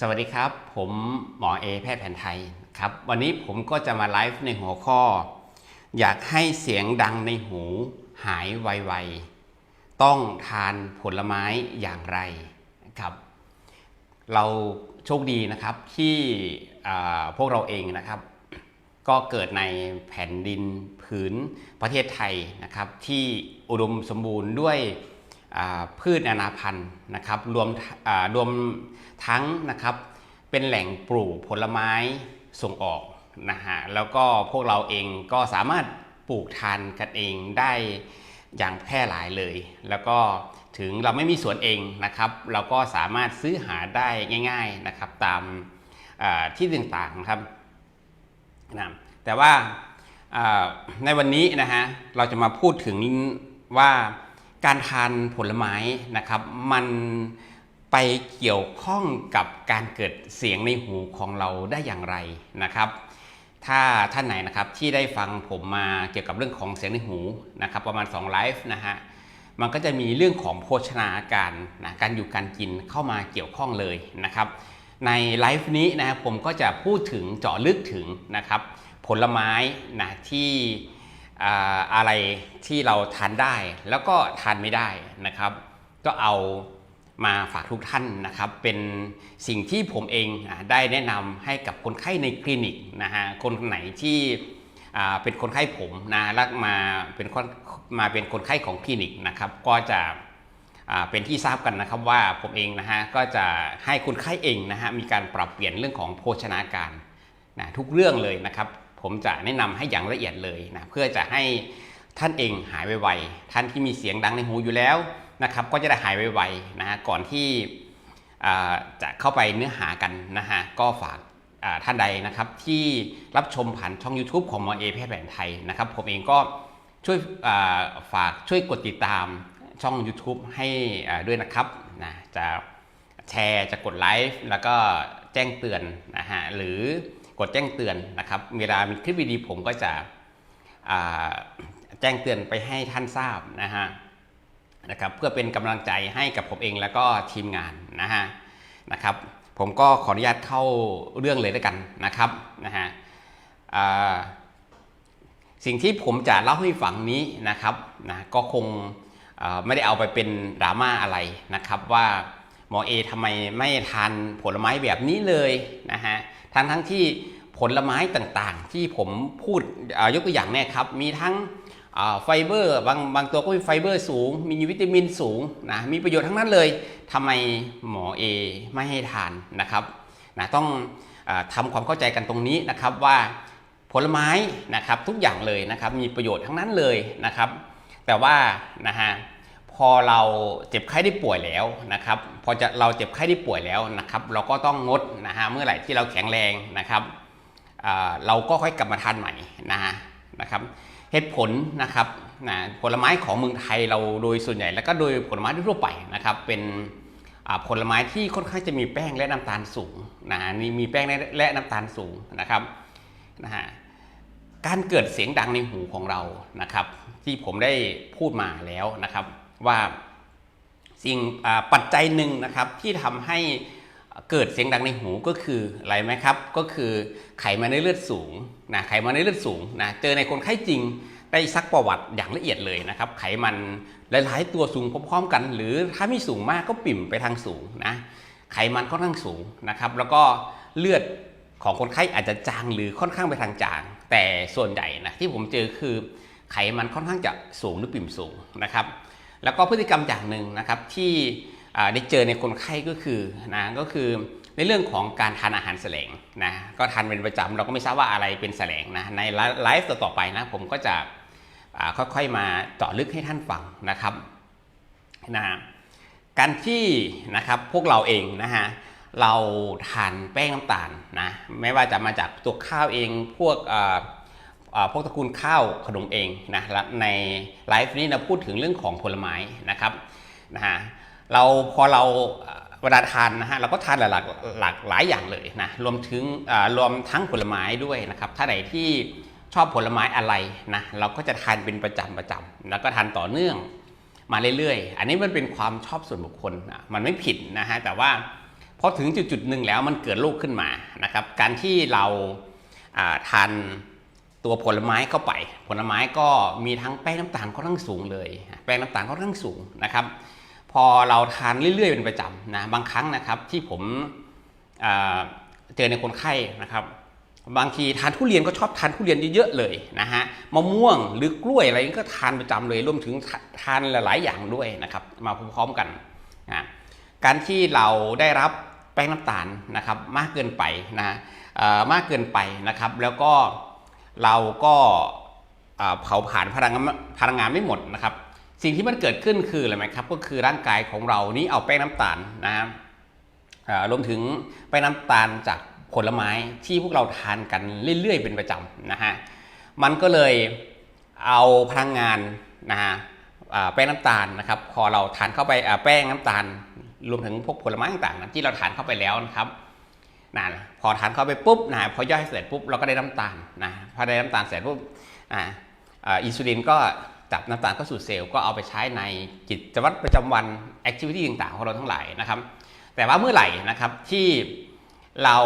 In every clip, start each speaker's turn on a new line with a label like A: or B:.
A: สวัสดีครับ ผมหมอเอแพทย์แผนไทยครับ วันนี้ผมก็จะมาไลฟ์ในหัวข้อ อยากให้เสียงดังในหูหายไวๆต้องทานผลไม้อย่างไรครับ เราโชคดีนะครับที่พวกเราเองนะครับ ก็เกิดในแผ่นดินผืนประเทศไทยนะครับ ที่อุดมสมบูรณ์ด้วย พืชนานาพันธุ์นะครับรวมรวมทั้งนะครับเป็นแหล่งปลูกผลไม้ส่งออกนะฮะแล้วก็พวกเราเองก็สามารถปลูกทานกันเองได้อย่างแพร่หลายเลย แล้วก็ถึงเราไม่มีสวนเองนะครับ เราก็สามารถซื้อหาได้ง่าย ๆนะครับตามที่ต่างๆครับนะแต่ว่าในวันนี้นะฮะเราจะมาพูดถึงว่า การทานผลไม้นะครับ มันไปเกี่ยวข้องกับการเกิดเสียงในหูของเราได้อย่างไรนะครับ ถ้าท่านไหนนะครับที่ได้ฟังผมมาเกี่ยวกับเรื่องของเสียงในหูนะครับ ประมาณ2ไลฟ์นะฮะมันก็จะมีเรื่องของโภชนาการนะการอยู่การกินเข้ามาเกี่ยวข้องเลยนะครับ ในไลฟ์นี้นะครับผมก็จะพูดถึงเจาะลึกถึงนะครับ ผลไม้นะที่ อะไรที่เราทานได้แล้วก็ทานไม่ได้นะครับ ก็เอามาฝากทุกท่านนะครับ เป็นสิ่งที่ผมเองได้แนะนำให้กับคนไข้ในคลินิกนะฮะคนไหนที่เป็นคนไข้ผมนะแล้วมาเป็นคนมาเป็นคนไข้ของคลินิกนะครับ ก็จะเป็นที่ทราบกันนะครับว่าผมเองนะฮะก็จะให้คนไข้เองนะฮะมีการปรับเปลี่ยนเรื่องของโภชนาการนะทุกเรื่องเลยนะครับ ผมจะแนะนำให้อย่างละเอียดเลยนะเพื่อจะให้ท่านเองหายไวๆท่านที่มีเสียงดังในหูอยู่แล้วนะครับ ก็จะได้หายไวๆนะฮะก่อนที่จะเข้าไปเนื้อหากันนะฮะก็ฝากท่านใดนะครับที่รับชมผ่านช่อง YouTube ของหมอเอแพทย์แผนไทยนะครับ ผมเองก็ช่วยฝากช่วยกดติดตามช่อง YouTube ให้ด้วยนะครับนะจะแชร์จะกดไลฟ์แล้วก็แจ้งเตือนนะฮะหรือ กดแจ้งเตือนนะครับเวลามีคลิปวิดีผมก็จะแจ้งเตือนไปให้ท่านทราบนะฮะนะครับเพื่อเป็นกำลังใจให้กับผมเองแล้วก็ทีมงานนะฮะนะครับผมก็ขออนุญาตเข้าเรื่องเลยแล้วกันนะครับนะฮะสิ่งที่ผมจะเล่าให้ฟังนี้นะครับนะก็คงไม่ได้เอาไปเป็นดราม่าอะไรนะครับว่า หมอเอทำไมไม่ทานผลไม้แบบนี้เลยนะฮะทั้งทั้งที่ผลไม้ต่างๆ ที่ผมพูดยกตัวอย่างเนี่ยครับ มีทั้งไฟเบอร์บางบางตัวก็มีไฟเบอร์สูง มีวิตามินสูงนะมีประโยชน์ทั้งนั้นเลยทำไมหมอเอไม่ให้ทานนะครับนะต้องอทำความเข้าใจกันตรงนี้นะครับว่าผลไม้นะครับทุกอย่างเลยนะครับมีประโยชน์ทั้งนั้นเลยนะครับ แต่ว่านะฮะพอเราเจ็บไข้ได้ป่วยแล้วนะครับ อจะเราเจ็บไข้ได้ป่วยแล้วนะครับ เราก็ต้องงดนะฮะเมื่อไหร่ที่เราแข็งแรงนะครับเราก็ค่อยกลับมาทานใหม่นะฮะนะครับเหตุผลนะครับนะผลไม้ของเมืองไทยเราโดยส่วนใหญ่ แล้วก็โดยผลไม้ทั่วไปนะครับ เป็นผลไม้ที่ค่อนข้างจะมีแป้งและน้ำตาลสูงนะฮะนี่มีแป้งและน้ำตาลสูงนะครับนะฮะการเกิดเสียงดังในหูของเรานะครับ ที่ผมได้พูดมาแล้วนะครับว่า สิ่งปัจจัยหนึ่งนะครับที่ทำให้เกิดเสียงดังในหูก็คืออะไรไหมครับ ก็คือไขมันในเลือดสูงนะไขมันในเลือดสูงนะเจอในคนไข้จริงได้ซักประวัติอย่างละเอียดเลยนะครับ ไขมันหลายๆ ตัวสูงพร้อมๆกัน หรือถ้าไม่สูงมากก็ปิ่มไปทางสูงนะไขมันค่อนข้างสูงนะครับ แล้วก็เลือดของคนไข้อาจจะจางหรือค่อนข้างไปทางจาง แต่ส่วนใหญ่นะที่ผมเจอคือไขมันค่อนข้างจะสูงหรือปิ่มสูงนะครับ แล้วก็พฤติกรรมอย่างหนึ่งนะครับที่ได้เจอในคนไข้ก็คือนะก็คือในเรื่องของการทานอาหารแสลงนะก็ทานเป็นประจำเราก็ไม่ทราบว่าอะไรเป็นแสลงนะในไลฟ์ต่อไปนะผมก็จะค่อยๆมาเจาะลึกให้ท่านฟังนะครับนะการที่นะครับพวกเราเองนะฮะเราทานแป้งน้ำตาลนะไม่ว่าจะมาจากตัวข้าวเองพวกอ พวกตระกูลข้าวขนมเองนะในไลฟ์นี้เราพูดถึงเรื่องของผลไม้นะครับนะฮะเราพอเราเวลาทานนะฮะเราก็ทานหลากหลากหลายอย่างเลยนะรวมถึงรวมทั้งผลไม้ด้วยนะครับถ้าไหนที่ชอบผลไม้อะไรนะเราก็จะทานเป็นประจำประจำแล้วก็ทานต่อเนื่องมาเรื่อยๆ อันนี้มันเป็นความชอบส่วนบุคคลนะมันไม่ผิดนะฮะแต่ว่าพอถึงจุดจุดหนึ่งแล้วมันเกิดโรคขึ้นมานะครับการที่เราทาน ตัวผลไม้เข้าไป ผลไม้ก็มีทั้งแป้งน้ำตาลค่อนข้งสูงเลย แป้งน้ำตาลค่อนข้งสูงนะครับ พอเราทานเรื่อยๆเป็นประจำนะบางครั้งนะครับที่ผมเจอในคนไข้นะครับ บางทีทานทุเรียนก็ชอบทานทุเรียนเยอะๆเลยนะฮะมะม่วงหรือกล้วยอะไรก็ทานประจำเลยรวมถึงทานหลายๆอย่างด้วยนะครับ มาพร้อมๆกันนะการที่เราได้รับแป้งน้ำตาลนะครับ มากเกินไปนะมากเกินไปนะครับ แล้วก็ เราก็เผาผลาญพลังงานพลังงานไม่หมดนะครับ สิ่งที่มันเกิดขึ้นคืออะไรไหมครับ ก็คือร่างกายของเรานี้เอาแป้งน้ำตาลนะครับรวมถึงไปน้ำตาลจากผลไม้ที่พวกเราทานกันเรื่อย ๆ เป็นประจำนะฮะมันก็เลยเอาพลังงานนะฮะแป้งน้ำตาลนะครับ พอเราทานเข้าไปแป้งน้ำตาล รวมถึงพวกผลไม้ต่างๆที่เราทานเข้าไปแล้วนะครับ นะพอทานเข้าไปปุ๊บนะพอย่อยเสร็จปุ๊บเราก็ได้น้ำตาลนะพอได้น้ำตาลเสร็จปุ๊บอ่าอ่าอินซูลินก็จับน้ำตาลเข้าสู่เซลล์ก็เอาไปใช้ในกิจวัตรประจำวันแอคทิวิตี้ต่างๆของเราทั้งหลายนะครับ แต่ว่าเมื่อไหร่นะครับที่เรา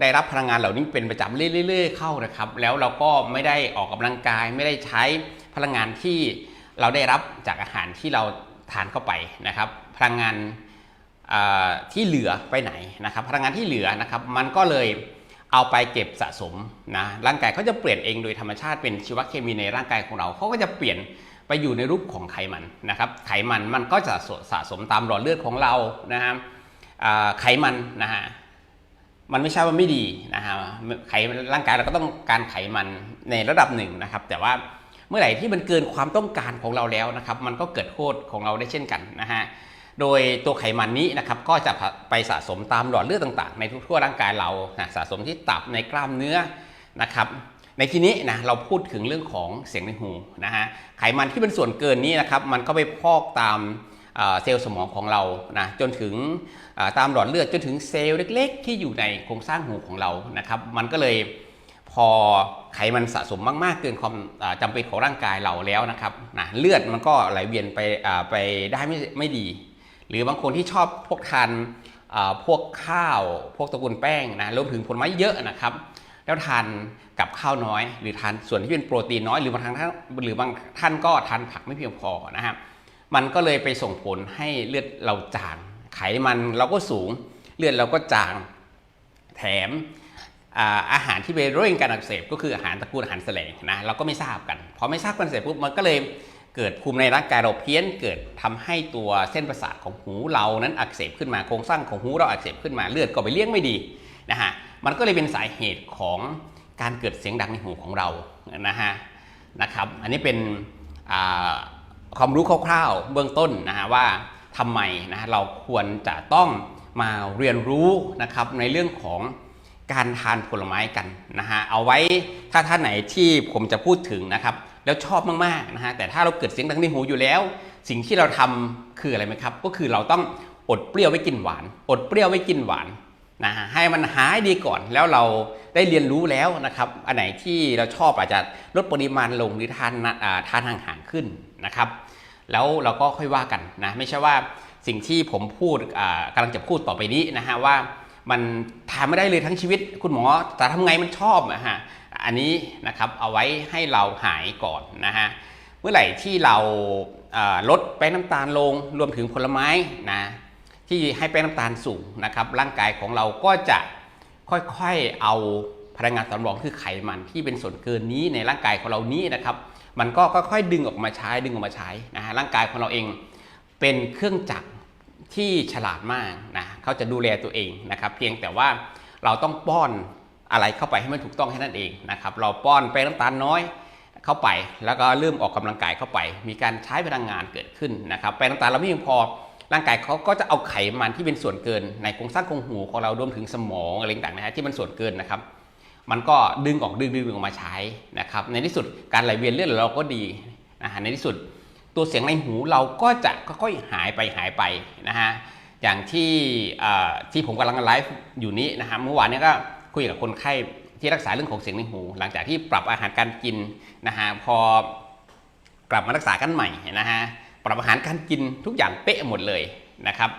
A: ได้รับพลังงานเหล่านี้เป็นประจำเรื่อยๆเข้านะครับ แล้วเราก็ไม่ได้ออกกำลังกาย ไม่ได้ใช้พลังงานที่เราได้รับจากอาหารที่เราทานเข้าไปนะครับ พลังงาน ที่เหลือไปไหนนะครับ พลังงานที่เหลือนะครับ มันก็เลยเอาไปเก็บสะสมนะร่างกายเขาจะเปลี่ยนเองโดยธรรมชาติเป็นชีวเคมีในร่างกายของเราเขาก็จะเปลี่ยนไปอยู่ในรูปของไขมันนะครับไขมันมันก็จะสะสมตามหลอดเลือดของเรานะครับไขมันนะฮะมันไม่ใช่ว่าไม่ดีนะฮะไขร่างกายเราก็ต้องการไขมันในระดับหนึ่งนะครับ แต่ว่าเมื่อไหร่ที่มันเกินความต้องการของเราแล้วนะครับ มันก็เกิดโทษของเราได้เช่นกันนะฮะ โดยตัวไขมันนี้นะครับก็จะไปสะสมตามหลอดเลือดต่างๆ ในทั่วร่างกายเรานะสะสมที่ตับในกล้ามเนื้อนะครับในที่นี้นะเราพูดถึงเรื่องของเสียงในหูนะฮะไขมันที่เป็นส่วนเกินนี้นะครับมันก็ไปพอกตามเซลล์สมองของเรานะจนถึงตามหลอดเลือดจนถึงเซลล์เล็ก ๆ ที่อยู่ในโครงสร้างหูของเรานะครับมันก็เลยพอไขมันสะสมมากๆ เกินความอ่าจำเป็นของร่างกายเราแล้วนะครับนะเลือดมันก็ไหลเวียนไปไปได้ไม่ไม่ดี หรือบางคนที่ชอบพวกทานพวกข้าว พวกตระกูลแป้งนะรวมถึงผลไม้เยอะนะครับ แล้วทานกับข้าวน้อย หรือทานส่วนที่เป็นโปรตีนน้อย หรือบางท่านหรือบางท่านก็ทานผักไม่เพียงพอนะครับมันก็เลยไปส่งผลให้เลือดเราจาง ไขมันเราก็สูง เลือดเราก็จาง แถมอาอาหารที่ไปเร่งการอักเสบก็คืออาหารตระกูลอาหารแสลงนะเราก็ไม่ทราบกัน พอไม่ทราบกันเสร็จปุ๊บมันก็เลย เกิดภูมิในร่างกายเราเพี้ยนเกิดทำให้ตัวเส้นประสาทของหูเรานั้นอักเสบขึ้นมาโครงสร้างของหูเราอักเสบขึ้นมาเลือดก็ไปเลี้ยงไม่ดีนะฮะมันก็เลยเป็นสาเหตุของการเกิดเสียงดังในหูของเรานะฮะนะครับอันนี้เป็นความรู้คร่าวๆเบื้องต้นนะฮะว่าทำไมนะฮะเราควรจะต้องมาเรียนรู้นะครับในเรื่องของการทานผลไม้กันนะฮะเอาไว้ถ้าท่านไหนที่ผมจะพูดถึงนะครับ แล้วชอบมากๆนะฮะแต่ถ้าเราเกิดเสียงดังในหูอยู่แล้ว สิ่งที่เราทำคืออะไรไหมครับ ก็คือเราต้องอดเปรี้ยวไว้กินหวาน อดเปรี้ยวไว้กินหวานนะฮะให้มันหายดีก่อนแล้วเราได้เรียนรู้แล้วนะครับอันไหนที่เราชอบอาจจะลดปริมาณลงหรือทานนะอ่าทานห่างๆขึ้นนะครับ แล้วเราก็ค่อยว่ากันนะไม่ใช่ว่าสิ่งที่ผมพูดกำลังจะพูดต่อไปนี้นะฮะว่ามันทานไม่ได้เลยทั้งชีวิต คุณหมอแต่ทำไงมันชอบอะฮะ อันนี้นะครับเอาไว้ให้เราหายก่อนนะฮะเมื่อไหร่ที่เราลดแป้งน้ำตาลลงรวมถึงผลไม้นะที่ให้แป้งน้ำตาลสูงนะครับ ร่างกายของเราก็จะค่อยๆเอาพลังงานสำรองคือไขมันที่เป็นส่วนเกินนี้ในร่างกายของเรานี้นะครับ มันก็ค่อยๆดึงออกมาใช้ดึงออกมาใช้นะฮะร่างกายของเราเองเป็นเครื่องจักรที่ฉลาดมากนะเขาจะดูแลตัวเองนะครับ เพียงแต่ว่าเราต้องป้อน อะไรเข้าไปให้มันถูกต้องแค่นั้นเองนะครับ เราป้อนแป้งน้ำตาลน้อยเข้าไป แล้วก็เริ่มออกกำลังกายเข้าไป มีการใช้พลังงานเกิดขึ้นนะครับ แป้งน้ำตาลเราไม่เพียงพอ ร่างกายเขาก็จะเอาไขมันที่เป็นส่วนเกิน ในโครงสร้างของหูของเรารวมถึงสมองอะไรต่างๆนะฮะที่มันส่วนเกินนะครับ มันก็ดึงออกดึงดึงดึงออกมาใช้นะครับ ในที่สุดการไหลเวียนเลือดเราก็ดีนะฮะในที่สุด ตัวเสียงในหูเราก็จะค่อยๆหายไปหายไปนะฮะอย่างที่ที่ผมกำลังไลฟ์อยู่นี้นะฮะเมื่อวานนี้ก็ คุยกับคนไข้ที่รักษาเรื่องของเสียงในหู หลังจากที่ปรับอาหารการกินนะฮะพอกลับมารักษากันใหม่นะฮะปรับอาหารการกินทุกอย่างเป๊ะหมดเลยนะครับ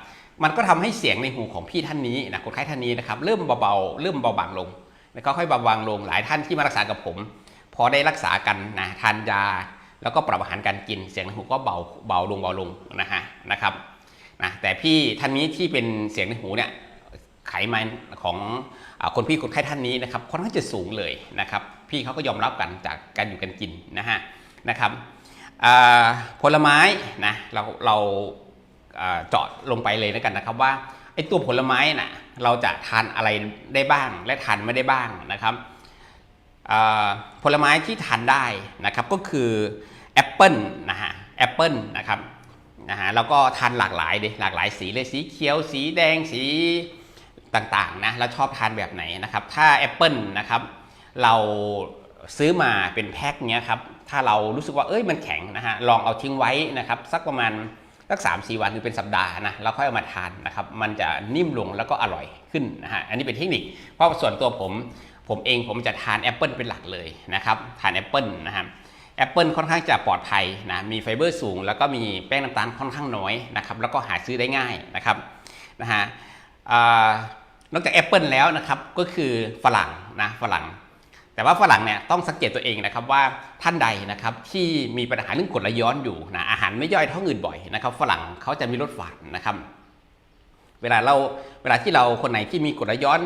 A: มันก็ทำให้เสียงในหูของพี่ท่านนี้นะคนไข้ท่านนี้นะครับเริ่มเบาๆเริ่มเบาบางลง แล้วก็ค่อยเบาบางลงหลายท่านที่มารักษากับผม พอได้รักษากันนะทานยา แล้วก็ปรับอาหารการกิน เสียงในหูก็เบาเบาลงเบาลงนะฮะนะครับนะแต่พี่ท่านนี้ที่เป็นเสียงในหูเนี่ยไขมันของ คนพี่คนไข้ท่านนี้นะครับค่อนข้างจะสูงเลยนะครับ พี่เขาก็ยอมรับกันจากการอยู่กันกินนะฮะนะครับผลไม้นะเราเราเจาะลงไปเลยแล้วกันนะครับว่าไอ้ตัวผลไม้น่ะเราจะทานอะไรได้บ้าง และทานไม่ได้บ้างนะครับผลไม้ที่ทานได้นะครับก็คือแอปเปิลนะฮะแอปเปิลนะครับนะฮะแล้วก็ทานหลากหลายเลยหลากหลายสีเลยสีเขียว สีแดงสี ต่างๆนะแล้วชอบทานแบบไหนนะครับ ถ้าแอปเปิลนะครับเราซื้อมาเป็นแพ็คเนี้ยครับถ้าเรารู้สึกว่าเอ้ยมันแข็งนะฮะลองเอาทิ้งไว้นะครับสักประมาณสักสามสี่วันหรือเป็นสัปดาห์นะแล้วค่อยเอามาทานนะครับมันจะนิ่มลงแล้วก็อร่อยขึ้นนะฮะอันนี้เป็นเทคนิค เพราะส่วนตัวผมผมเองผมจะทานแอปเปิลเป็นหลักเลยนะครับทานแอปเปิลนะครับแอปเปิลค่อนข้างจะปลอดภัยนะมีไฟเบอร์สูง แล้วก็มีแป้งน้ำตาลค่อนข้างน้อยนะครับแล้วก็หาซื้อได้ง่ายนะครับนะฮะ นอกจากแอปเปิลแล้วนะครับก็คือฝรั่งนะฝรั่ง แต่ว่าฝรั่งเนี่ยต้องสังเกตตัวเองนะครับว่าท่านใดนะครับที่มีปัญหาเรื่องกรดไหลย้อนอยู่นะอาหารไม่ย่อยท้องอืดบ่อยนะครับ ฝรั่งเขาจะมีรสฝาดนะครับ เวลาเราเวลาที่เราคนไหนที่มีกรดไหลย้อน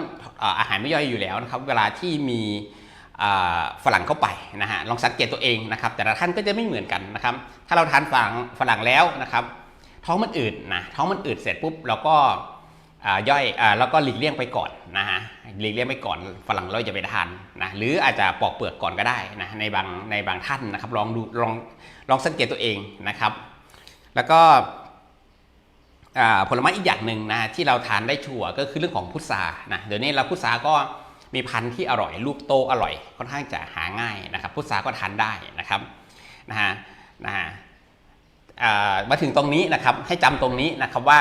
A: อาหารไม่ย่อยอยู่แล้วนะครับ เวลาที่มีฝรั่งเข้าไปนะฮะลองสังเกตตัวเองนะครับ แต่ละท่านก็จะไม่เหมือนกันนะครับ ถ้าเราทานฝรั่งฝรั่งแล้วนะครับ ท้องมันอืดนะท้องมันอืดเสร็จปุ๊บเราก็ ย่อยอแล้วก็หลีกเลี่ยงไปก่อนนะฮะหลีกเลี่ยงไปก่อนฝรั่งเราจะไปทานนะหรืออาจจะปอกเปลือกก่อนก็ได้นะในบางในบางท่านนะครับลองดูลองลองสังเกตตัวเองนะครับ แล้วก็ผลไม้อีกอย่างหนึ่งนะที่เราทานได้ชัวร์ก็คือเรื่องของพุทรานะเดี๋ยวนี้เราพุทราก็มีพันธุ์ที่อร่อยลูกโตอร่อย ค่อนข้างจะหาง่ายนะครับ พุทราก็ทานได้นะครับนะฮะนะฮะมาถึงตรงนี้นะครับให้จำตรงนี้นะครับว่า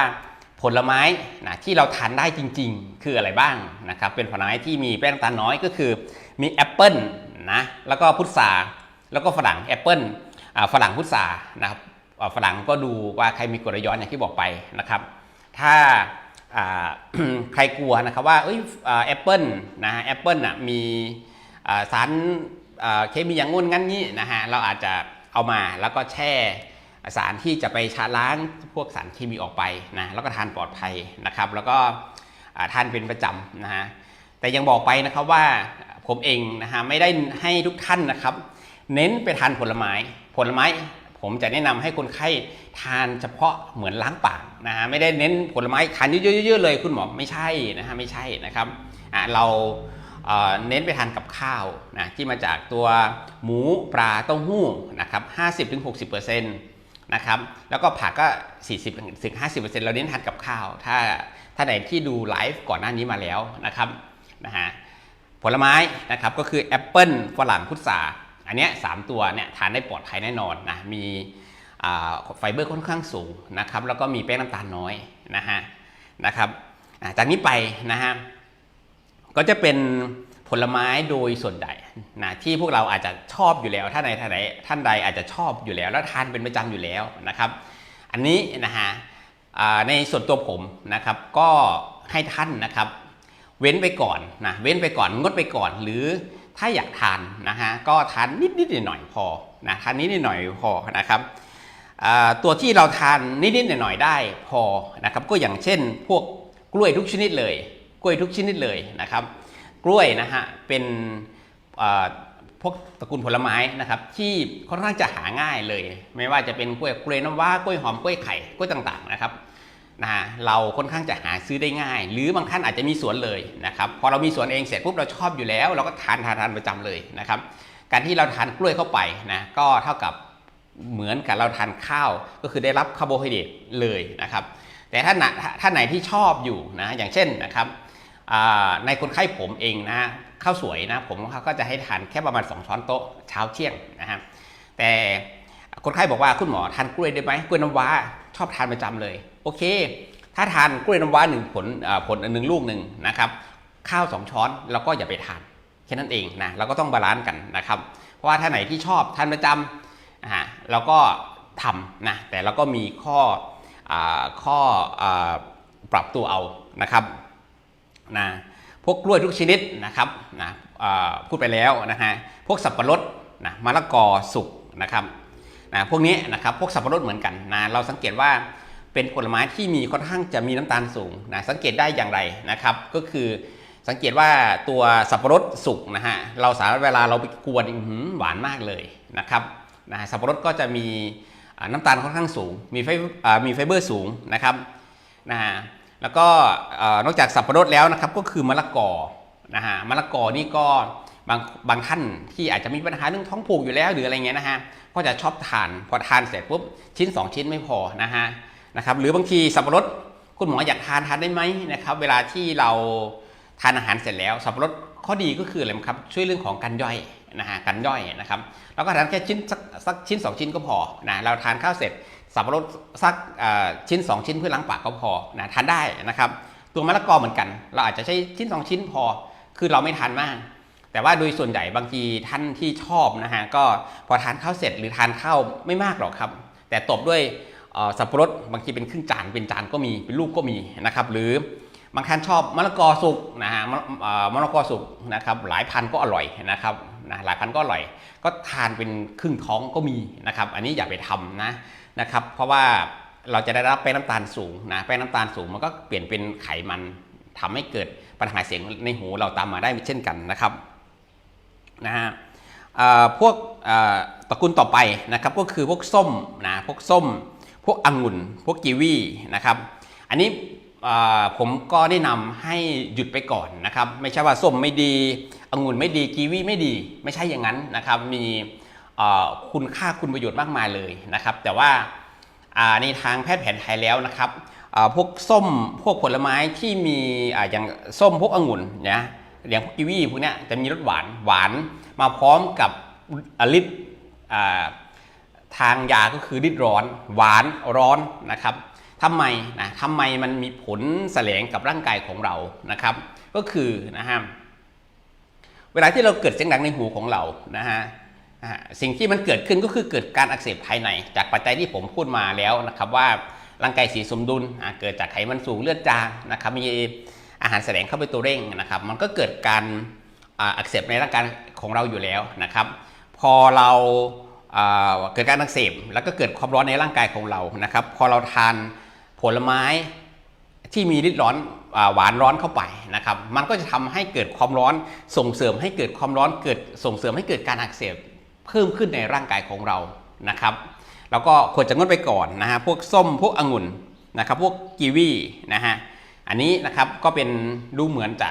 A: ผลไม้นะที่เราทานได้จริง ๆ คืออะไรบ้างนะครับ เป็นผลไม้ที่มีแป้งตาลน้อยก็คือ มีแอปเปิลนะแล้วก็พุทราแล้วก็ฝรั่งแอปเปิลฝรั่งพุทรานะครับฝรั่งก็ดูว่าใครมีกรดไหลย้อนอย่างที่บอกไปนะครับ ถ้าใครกลัวนะครับว่าแอปเปิลนะฮะแอปเปิลน่ะมีสารเคมีอย่างงู้นงั้นนี้นะฮะเราอาจจะเอามาแล้วก็แช่ สารที่จะไปชะล้างพวกสารเคมีออกไปนะแล้วก็ทานปลอดภัยนะครับ แล้วก็ทานเป็นประจำนะฮะแต่ยังบอกไปนะครับว่าผมเองนะฮะไม่ได้ให้ทุกท่านนะครับ เน้นไปทานผลไม้ ผลไม้ ผมจะแนะนำให้คนไข้ทานเฉพาะเหมือนล้างปากนะฮะไม่ได้เน้นผลไม้ทานเยอะๆเลยคุณหมอไม่ใช่นะฮะไม่ใช่นะครับอะเราเอ่อเน้นไปทานกับข้าวนะที่มาจากตัวหมูปลาเต้าหู้นะครับ 50-60% นะครับ แล้วก็ผักก็ 40-50%เราเน้นทานกับข้าว ถ้าถ้าไหนที่ดูไลฟ์ก่อนหน้านี้มาแล้วนะครับนะฮะผลไม้นะครับก็คือแอปเปิลฝรั่งพุทราอันเนี้ยสามตัวเนี่ยทานได้ปลอดภัยแน่นอนนะมีไฟเบอร์ค่อนข้างสูงนะครับแล้วก็มีแป้งน้ำตาลน้อยนะฮะนะครับจากนี้ไปนะฮะก็จะเป็น ผลไม้โดยส่วนใหญ่นะที่พวกเราอาจจะชอบอยู่แล้วท่านใดท่านใดท่านใดอาจจะชอบอยู่แล้ว แล้วทานเป็นประจำอยู่แล้วนะครับ อันนี้นะฮะในส่วนตัวผมนะครับ ก็ให้ท่านนะครับ เว้นไปก่อนนะเว้นไปก่อนงดไปก่อน หรือถ้าอยากทานนะฮะก็ทานนิดนิดๆหน่อยๆพอนะทานนิดนิดๆหน่อยๆพอนะครับตัวที่เราทานนิดนิดๆหน่อยๆได้พอนะครับ ก็อย่างเช่น พวกกล้วยทุกชนิดเลย กล้วยทุกชนิดเลยนะครับ กล้วยนะฮะเป็นพวกตระกูลผลไม้นะครับที่ค่อนข้างจะหาง่ายเลย ไม่ว่าจะเป็นกล้วยกล้วยน้ำว้ากล้วยหอมกล้วยไข่กล้วยต่างๆนะครับนะฮะเราค่อนข้างจะหาซื้อได้ง่าย หรือบางท่านอาจจะมีสวนเลยนะครับพอเรามีสวนเองเสร็จปุ๊บเราชอบอยู่แล้ว เราก็ทานทานทานประจำเลยนะครับการที่เราทานกล้วยเข้าไปนะก็เท่ากับเหมือนกับเราทานข้าวก็คือได้รับคาร์โบไฮเดรตเลยนะครับแต่ถ้าไหนถ้าไหนที่ชอบอยู่นะอย่างเช่นนะครับ ในคนไข้ผมเองนะข้าวสวยนะผมเขาก็จะให้ทานแค่ประมาณ 2 ช้อนโต๊ะเช้าเที่ยงนะครับแต่คนไข้บอกว่าคุณหมอทานกล้วยได้ไหมกล้วยน้ำว้าชอบทานประจำเลย โอเค ถ้าทานกล้วยน้ำว้าหนึ่งผลผลหนึ่งลูกหนึ่งนะครับข้าวสองช้อนเราก็อย่าไปทานแค่นั้นเองนะเราก็ต้องบาลานซ์กันนะครับ เพราะว่าถ้าไหนที่ชอบทานประจำนะฮะเราก็ทำนะแต่เราก็มีข้ออข้ออปรับตัวเอานะครับ นะพวกกล้วยทุกชนิดนะครับนะพูดไปแล้วนะฮะพวกสับปะรดนะมะละกอสุกนะครับนะพวกนี้นะครับพวกสับปะรดเหมือนกันนะเราสังเกตว่าเป็นผลไม้ที่มีค่อนข้างจะมีน้ำตาลสูงนะสังเกตได้อย่างไรนะครับ ก็คือสังเกตว่าตัวสับปะรดสุกนะฮะเราสามารถเวลาเราไปกวนหวานมากเลยนะครับนะสับปะรดก็จะมีน้ำตาลค่อนข้างสูง มีไฟมีไฟเบอร์สูงนะครับนะ แล้วก็นอกจากสับปะรดแล้วนะครับก็คือมะละกอนะฮะมะละกอนี่ก็บางบางท่านที่อาจจะมีปัญหาเรื่องท้องผูกอยู่แล้วหรืออะไรเงี้ยนะฮะก็จะชอบทานพอทานเสร็จปุ๊บชิ้น 2 ชิ้นไม่พอนะฮะนะครับหรือบางทีสับปะรดคุณหมออยากทานทานได้ไหมนะครับเวลาที่เราทานอาหารเสร็จแล้วสับปะรดข้อดีก็คืออะไรครับช่วยเรื่องของการย่อยนะฮะการย่อยนะครับแล้วก็ทานแค่ชิ้นสักสักชิ้น 2 ชิ้นก็พอนะเราทานข้าวเสร็จ สับปะรดสักชิ้น 2 ชิ้นเพื่อล้างปากก็พอนะทานได้นะครับ ตัวมะละกอเหมือนกัน เราอาจจะใช้ชิ้น 2 ชิ้นพอ คือเราไม่ทานมาก แต่ว่าโดยส่วนใหญ่บางทีท่านที่ชอบนะฮะก็พอทานข้าวเสร็จหรือทานข้าวไม่มากหรอกครับ แต่ตบด้วยสับปะรดบางทีเป็นครึ่งจานเป็นจานก็มีเป็นลูกก็มีนะครับ หรือบางท่านชอบมะละกอสุกนะฮะมะเอ่อมะละกอสุกนะครับ หลายพันก็อร่อยนะครับนะหลายพันก็อร่อย ก็ทานเป็นครึ่งท้องก็มีนะครับ อันนี้อย่าไปทำนะ นะครับเพราะว่าเราจะได้รับแป้งน้ำตาลสูงนะแป้งน้ำตาลสูงมันก็เปลี่ยนเป็นไขมันทำให้เกิดปัญหาเสียงในหูเราตามมาได้เช่นกันนะครับนะฮะพวกตระกูลต่อไปนะครับก็คือพวกส้มนะพวกส้ม พวกองุ่น พวกกีวีนะครับ อันนี้ผมก็แนะนำให้หยุดไปก่อนนะครับ ไม่ใช่ว่าส้มไม่ดีองุ่นไม่ดีกีวีไม่ดี ไม่ใช่อย่างนั้นนะครับ มี คุณค่าคุณประโยชน์มากมายเลยนะครับ แต่ว่าในทางแพทย์แผนไทยแล้วนะครับพวกส้มพวกผลไม้ที่มีออย่างส้มพวกองุ่นนะอย่างพวกกีวีพวกเนี้ยจะมีรสหวานหวานมาพร้อมกับฤทธิ์ทางยาก็คือริดร้อน หวานร้อนนะครับทำไมนะทำไมมันมีผลแสลงกับร่างกายของเรานะครับ ก็คือนะฮะเวลาที่เราเกิดเสียงดังในหูของเรานะฮะ สิ่งที่มันเกิดขึ้นก็คือเกิดการอักเสบภายใน จากปัจจัยที่ผมพูดมาแล้วนะครับว่าร่างกายสีสมดุลเกิดจากไขมันสูงเลือดจางนะครับมีอาหารแสลงเข้าไปตัวเร่งนะครับ มันก็เกิดการอักเสบในร่างกายของเราอยู่แล้วนะครับ พอเราเกิดการอักเสบแล้วก็เกิดความร้อนในร่างกายของเรานะครับ พอเราทานผลไม้ที่มีฤทธิ์ร้อนหวานร้อนเข้าไปนะครับ มันก็จะทำให้เกิดความร้อนส่งเสริมให้เกิดความร้อนเกิดส่งเสริมให้เกิดการอักเสบ เพิ่มขึ้นในร่างกายของเรานะครับแล้วก็ควรจะงดไปก่อนนะฮะพวกส้มพวกองุ่นนะครับพวกกีวีนะฮะอันนี้นะครับก็เป็นดูเหมือนจะ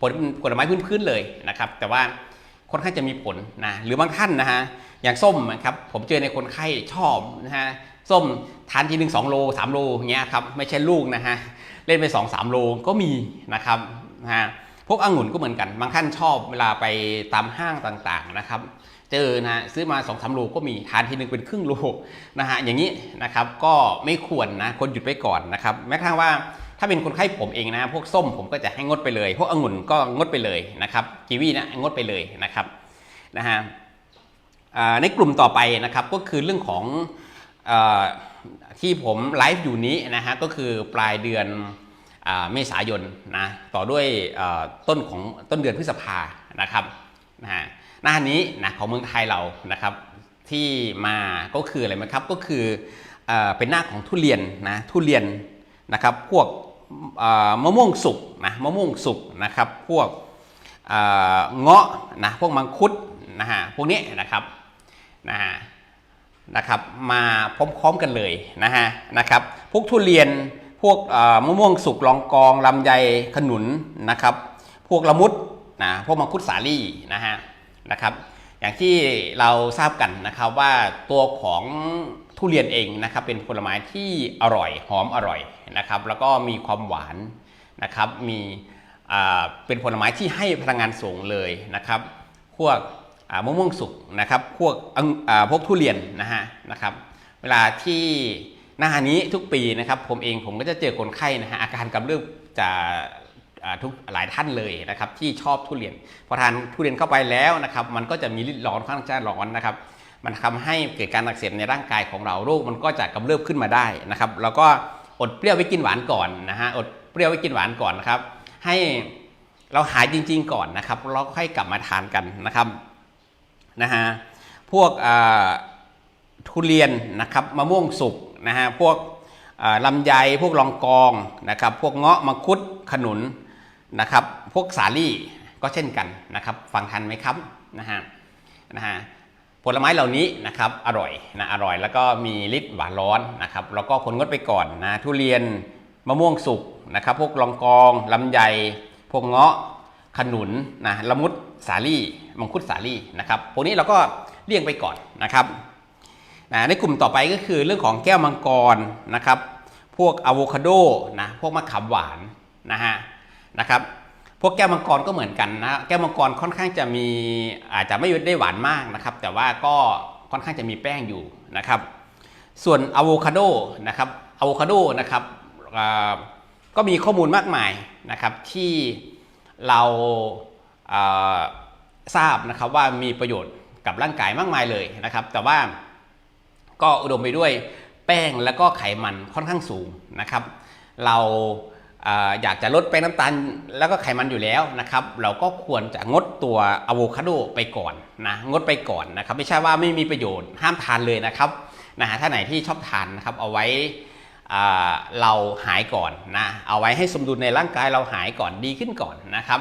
A: ผลผลไม้พื้นๆเลยนะครับ แต่ว่าค่อนข้างจะมีผลนะหรือบางท่านนะฮะอย่างส้มนะครับผมเจอในคนไข้ชอบนะฮะส้มทานทีหนึ่งสองโลสามโลอย่างเงี้ยครับไม่ใช่ลูกนะฮะเล่นไปสองสามโลก็มีนะครับนะฮะ วกองุ่นก็เหมือนกัน บางท่านชอบเวลาไปตามห้างต่างๆนะครับ เจอนะซื้อมา2อสาโลก็มีทานทีหนึ่งเป็นครึ่งโลนะฮะอย่างนี้นะครับก็ไม่ควรนะควรหยุดไปก่อนนะครับแม้กระทั่งว่าถ้าเป็นคนไข้ผมเองนะ พวกส้มผมก็จะให้งดไปเลย พวกองุ่นก็งดไปเลยนะครับกีวีนะงดไปเลยนะครับนะฮะในกลุ่มต่อไปนะครับก็คือเรื่องของอที่ผมไลฟ์อยู่นี้นะฮะก็คือปลายเดือน เมษายนนะต่อด้วยต้นของต้นเดือนพฤษภานะครับนะหน้านี้นะของเมืองไทยเรานะครับที่มาก็คืออะไรไหมครับก็คือเอเป็นหน้าของทุเรียนนะทุเรียนนะครับพวกมะม่วงสุกนะมะม่วงสุกนะครับพวกเอ่อเงาะนะพวกมังคุดนะฮะพวกนี้นะครับนะฮะนะครับมาพร้อมๆกันเลยนะฮะนะครับพวกทุเรียน พวกมะม่วงสุกลองกองลำไยขนุนนะครับ พวกละมุดนะพวกมังคุดสาลี่นะฮะนะครับอย่างที่เราทราบกันนะครับว่าตัวของทุเรียนเองนะครับเป็นผลไม้ที่อร่อยหอมอร่อยนะครับ แล้วก็มีความหวานนะครับมีเป็นผลไม้ที่ให้พลังงานสูงเลยนะครับ พวกมะม่วงสุกนะครับพวกพวกทุเรียนนะฮะนะครับ เวลาที่ หน้านี้ทุกปีนะครับผมเองผมก็จะเจอคนไข้นะฮะอาการกำเริบจะอ่าทุกหลายท่านเลยนะครับที่ชอบทุเรียน พอทานทุเรียนเข้าไปแล้วนะครับมันก็จะมีฤทธิ์ร้อนค่อนข้างจะร้อนนะครับมันทำให้เกิดการอักเสบในร่างกายของเราโรคมันก็จะกำเริบขึ้นมาได้นะครับแล้วก็อดเปรี้ยวไว้กินหวานก่อนนะฮะอดเปรี้ยวไว้กินหวานก่อนนะครับให้เราหายจริง ๆ ก่อนนะครับเราค่อยกลับมาทานกันนะครับนะฮะพวกทุเรียนนะครับมะม่วงสุก นะฮะพวกลำไยพวกลองกองนะครับพวกเงาะมังคุดขนุนนะครับพวกสาลี่ก็เช่นกันนะครับฟังทันไหมครับนะฮะนะฮะผลไม้เหล่านี้นะครับอร่อยนะอร่อยแล้วก็มีฤทธิ์หวานร้อนนะครับแล้วก็คนงดไปก่อนนะทุเรียนมะม่วงสุกนะครับพวกลองกองลำไย พวกเงาะขนุนนะละมุดสาลี่มังคุดสาลี่นะครับพวกนี้เราก็เลี่ยงไปก่อนนะครับ นะในกลุ่มต่อไปก็คือเรื่องของแก้วมังกรนะครับ พวกอะโวคาโดนะพวกมะขามหวานนะฮะนะครับพวกแก้วมังกรก็เหมือนกันนะแก้วมังกรค่อนข้างจะมีอาจจะไม่ได้หวานมากนะครับ แต่ว่าก็ค่อนข้างจะมีแป้งอยู่นะครับ ส่วนอะโวคาโดนะครับอะโวคาโดนะครับก็มีข้อมูลมากมายนะครับที่เราาทราบนะครับว่ามีประโยชน์กับร่างกายมากมายเลยนะครับ แต่ว่า ก็อุดมไปด้วยแป้งแล้วก็ไขมันค่อนข้างสูงนะครับ เราอยากจะลดแป้งน้ำตาลแล้วก็ไขมันอยู่แล้วนะครับ เราก็ควรจะงดตัวอะโวคาโดไปก่อนนะงดไปก่อนนะครับ ไม่ใช่ว่าไม่มีประโยชน์ห้ามทานเลยนะครับนะฮะถ้าไหนที่ชอบทานนะครับเอาไว้เราหายก่อนนะเอาไว้ให้สมดุลในร่างกายเราหายก่อนดีขึ้นก่อนนะครับ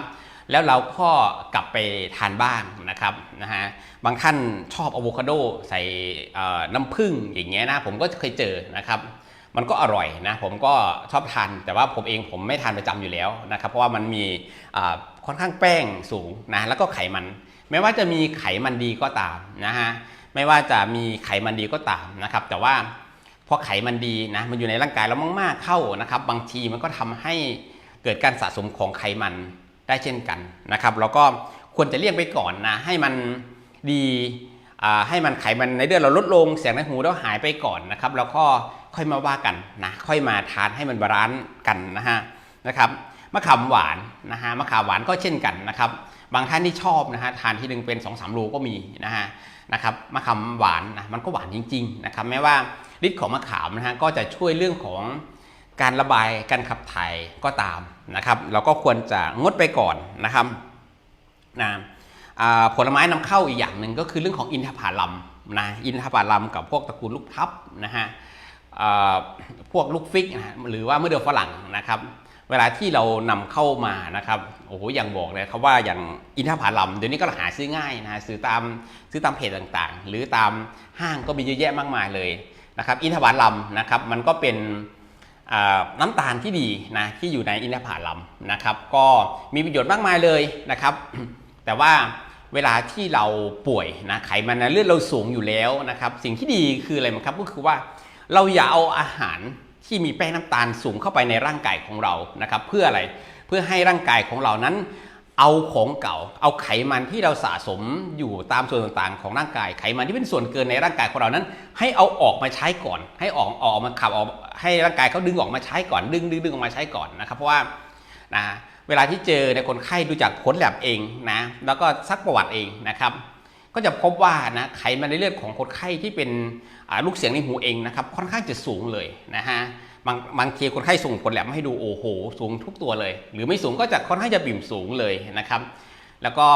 A: แล้วเราก็กลับไปทานบ้างนะครับนะฮะบางท่านชอบอะโวคาโดใส่น้ำผึ้งอย่างเงี้ยนะผมก็เคยเจอนะครับ มันก็อร่อยนะผมก็ชอบทานแต่ว่าผมเองผมไม่ทานประจำอยู่แล้วนะครับ เพราะว่ามันมีค่อนข้างแป้งสูงนะแล้วก็ไขมัน ไม่ว่าจะมีไขมันดีก็ตามนะฮะไม่ว่าจะมีไขมันดีก็ตามนะครับ แต่ว่าพอไขมันดีนะมันอยู่ในร่างกายเรามากๆเข้านะครับ บางทีมันก็ทำให้เกิดการสะสมของไขมัน ได้เช่นกันนะครับเราก็ควรจะเลี่ยงไปก่อนนะให้มันดีให้มันไขมันในเลือดเราลดลงเสียงในหูเราหายไปก่อนนะครับแล้วก็ค่อยมาว่ากันนะค่อยมาทานให้มันบาลานซ์กันนะฮะนะครับมะขามหวานนะฮะมะขามหวานก็เช่นกันนะครับบางท่านที่ชอบนะฮะทานที่หนึ่งเป็น2อสามโลก็มีนะฮะนะครับมะขามหวานนะมันก็หวานจริงๆนะครับแม้ว่าฤทธิ์ของมะขามนะฮะก็จะช่วยเรื่องของ การระบายการขับถ่ายก็ตามนะครับ เราก็ควรจะงดไปก่อนนะครับนะผลไม้นำเข้าอีกอย่างหนึ่งก็คือเรื่องของอินทผลัมนะอินทผลัมกับพวกตระกูลลูกทับนะฮะพวกลูกฟิกนะหรือว่าเมื่อเดือฝรั่งนะครับ เวลาที่เรานำเข้ามานะครับโอ้โหอย่างบอกเลยครับว่าอย่างอินทผลัมเดี๋ยวนี้ก็หาซื้อง่ายนะซื้อตามซื้อตามเพจต่างๆ หรือตามห้างก็มีเยอะแยะมากมายเลยนะครับ อินทผลัมนะครับมันก็เป็น น้ำตาลที่ดีนะที่อยู่ในอินทผลัมนะครับ ก็มีประโยชน์มากมายเลยนะครับ แต่ว่าเวลาที่เราป่วยนะไขมันในเลือดเราสูงอยู่แล้วนะครับ สิ่งที่ดีคืออะไรมั้ครับก็คือว่าเราอย่าเอาอาหารที่มีแป้งน้ำตาลสูงเข้าไปในร่างกายของเรานะครับ เพื่ออะไรเพื่อให้ร่างกายของเรานั้น เอาของเก่า เอาไขมันที่เราสะสมอยู่ตามส่วนต่างๆ ของร่างกาย ไขมันที่เป็นส่วนเกินในร่างกายของเรานั้น ให้เอาออกมาใช้ก่อน ให้ออกออกมาขับออกให้ร่างกายเขาดึงออกมาใช้ก่อนดึงดึงดึงออกมาใช้ก่อนนะครับ เพราะว่านะเวลาที่เจอในคนไข้ดูจากผลแลบเองนะแล้วก็ซักประวัติเองนะครับก็จะพบว่านะไขมันในเลือดของคนไข้ที่เป็นลูกเสียงในหูเองนะครับค่อนข้างจะสูงเลยนะฮะ บางบางทีคนไข้ส่งผลแลบมาให้ดูโอ้โห สูงทุกตัวเลย หรือไม่สูงก็จะค่อนข้างจะบิ่มสูงเลยนะครับ แล้วก็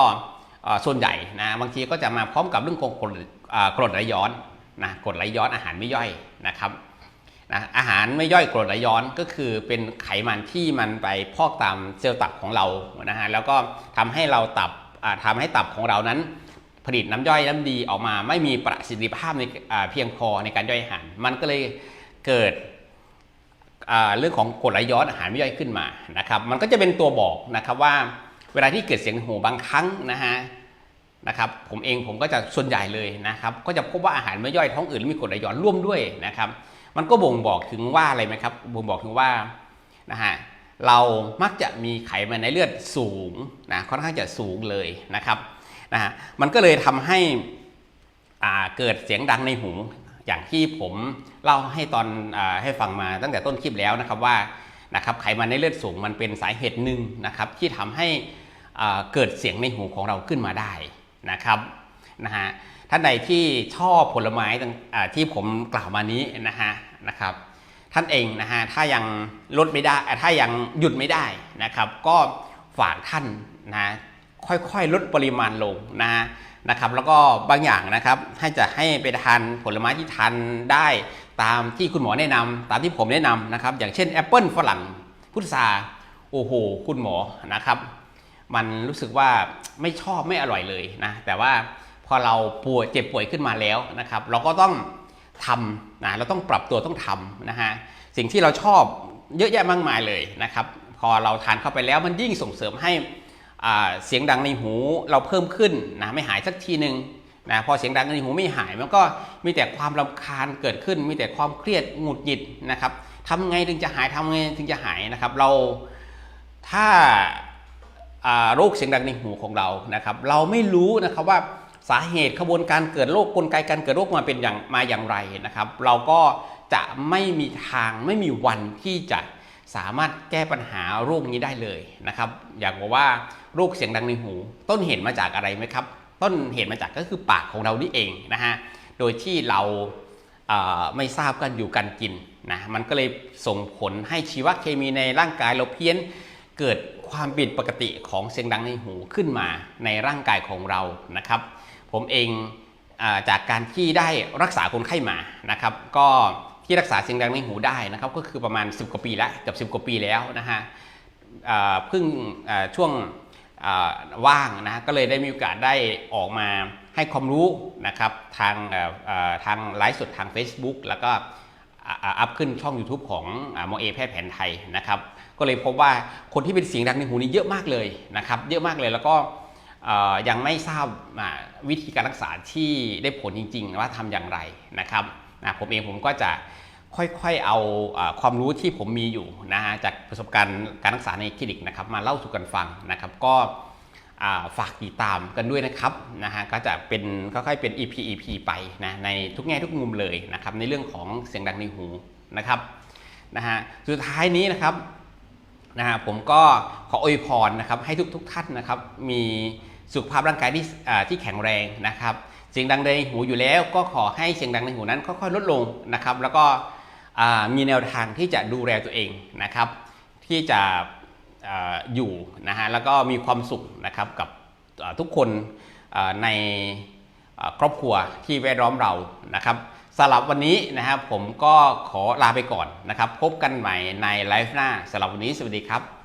A: ส่วนใหญ่นะบางทีก็จะมาพร้อมกับเรื่องของกรดกรดไหลย้อนนะกรดไหลย้อนอาหารไม่ย่อยนะครับนะอาหารไม่ย่อยกรดไหลย้อนก็คือเป็นไขมันที่มันไปพอกตามเซลล์ตับของเรานะฮะแล้วก็ทำให้เราตับอ่าทำให้ตับของเรานั้น ผลิตน้ำย่อยน้ำดีออกมา ไม่มีประสิทธิภาพในเพียงพอในการย่อยอาหาร มันก็เลยเกิด เรื่องของกรดไหลย้อนอาหารไม่ย่อยขึ้นมานะครับ มันก็จะเป็นตัวบอกนะครับว่าเวลาที่เกิดเสียงหูบางครั้งนะฮะนะครับ ผมเองผมก็จะส่วนใหญ่เลยนะครับ ก็จะพบว่าอาหารไม่ย่อยท้องอืดและมีกรดไหลย้อนร่วมด้วยนะครับ มันก็บ่งบอกถึงว่าอะไรไหมครับบ่งบอกถึงว่านะฮะเรามักจะมีไขมันในเลือดสูงนะค่อนข้างจะสูงเลยนะครับนะฮะมันก็เลยทำให้เกิดเสียงดังในหู อย่างที่ผมเล่าให้ตอนอให้ฟังมาตั้งแต่ต้นคลิปแล้วนะครับว่านะครับไขมันในเลือดสูงมันเป็นสาเหตุหนึ่งนะครับที่ทำให้เกิดเสียงในหูของเราขึ้นมาได้นะครับนะฮะท่านใดที่ชอบผลไม้ต่างที่ผมกล่าวมานี้นะฮะนะครับ ท่านเองนะฮะถ้ายังลดไม่ได้ถ้ายังหยุดไม่ได้นะครับ ก็ฝากท่านนะค่อยๆลดปริมาณลงนะ นะครับแล้วก็บางอย่างนะครับให้จะให้ไปทานผลไม้ที่ทานได้ตามที่คุณหมอแนะนำตามที่ผมแนะนำนะครับอย่างเช่นแอปเปิลฝรั่งพุทราโอ้โหคุณหมอนะครับ มันรู้สึกว่าไม่ชอบไม่อร่อยเลยนะแต่ว่าพอเราป่วยเจ็บป่วยขึ้นมาแล้วนะครับ เราก็ต้องทำนะเราต้องปรับตัวต้องทำนะฮะสิ่งที่เราชอบเยอะแยะมากมายเลยนะครับ พอเราทานเข้าไปแล้วมันยิ่งส่งเสริมให้ เสียงดังในหูเราเพิ่มขึ้นนะไม่หายสักทีหนึ่งนะพอเสียงดังในหูไม่หายมันก็มีแต่ความรำคาญเกิดขึ้น มีแต่ความเครียดหงุดหงิดนะครับทำไงถึงจะหายทำไงถึงจะหายนะครับ เราถ้าโรคเสียงดังในหูของเรานะครับ เราไม่รู้นะครับว่าสาเหตุขบวนการเกิดโรคกลไกการเกิดโรคมาเป็นอย่างมาอย่างไรนะครับ เราก็จะไม่มีทางไม่มีวันที่จะ สามารถแก้ปัญหาโรคนี้ได้เลยนะครับ อยากบอกว่าโรคเสียงดังในหู ต้นเหตุมาจากอะไรไหมครับ ต้นเหตุมาจากก็คือปากของเรานี่เองนะฮะโดยที่เราเอ่อไม่ทราบกันอยู่กันกินนะมันก็เลยส่งผลให้ชีวเคมีในร่างกายเราเพี้ยนเกิดความผิดปกติของเสียงดังในหูขึ้นมาในร่างกายของเรานะครับ ผมเองอาจากการที่ได้รักษาคนไข้มานะครับ ก็ ที่รักษาเสียงดังในหูได้นะครับก็คือประมาณ 10 กว่าปีแล้วเกือบ10 กว่าปีแล้วนะฮะเพิ่งช่วงว่างนะก็เลยได้มีโอกาสได้ออกมาให้ความรู้นะครับทางทางไลฟ์สดทาง Facebook แล้วก็อัพขึ้นช่อง YouTube ของหมอเอแพทย์แผนไทยนะครับก็เลยพบว่าคนที่เป็นเสียงดังในหูนี่เยอะมากเลยนะครับเยอะมากเลยแล้วก็ยังไม่ทราบวิธีการรักษาที่ได้ผลจริง ๆ ว่าทำอย่างไรนะครับ นะผมเองผมก็จะค่อยๆเอาอความรู้ที่ผมมีอยู่นะฮะจากประสบการณ์การรักษาในคลินิกนะครับมาเล่าสู่กันฟังนะครับ ก็ฝากติดตามกันด้วยนะครับนะฮะก็จะเป็นค่อยๆเป็น EP EP ไปนะในทุกแง่ทุกมุมเลยนะครับในเรื่องของเสียงดังในหูนะครับนะฮะสุดท้ายนี้นะครับนะฮะผมก็ขออวยพรนะครับให้ทุกๆท่านนะครับมีสุขภาพร่างกายที่ที่แข็งแรงนะครับ สียงดังในหูอยู่แล้ว ก็ขอให้เสียงดังในหูนั้นค่อยๆลดลงนะครับ แล้วก็มีแนวทางที่จะดูแลตัวเองนะครับ ที่จะอ่าอยู่นะฮะแล้วก็มีความสุขนะครับกับทุกคนในครอบครัวที่แวดล้อมเรานะครับสำหรับวันนี้นะครับผมก็ขอลาไปก่อนนะครับ พบกันใหม่ในไลฟ์หน้าสำหรับวันนี้สวัสดีครับ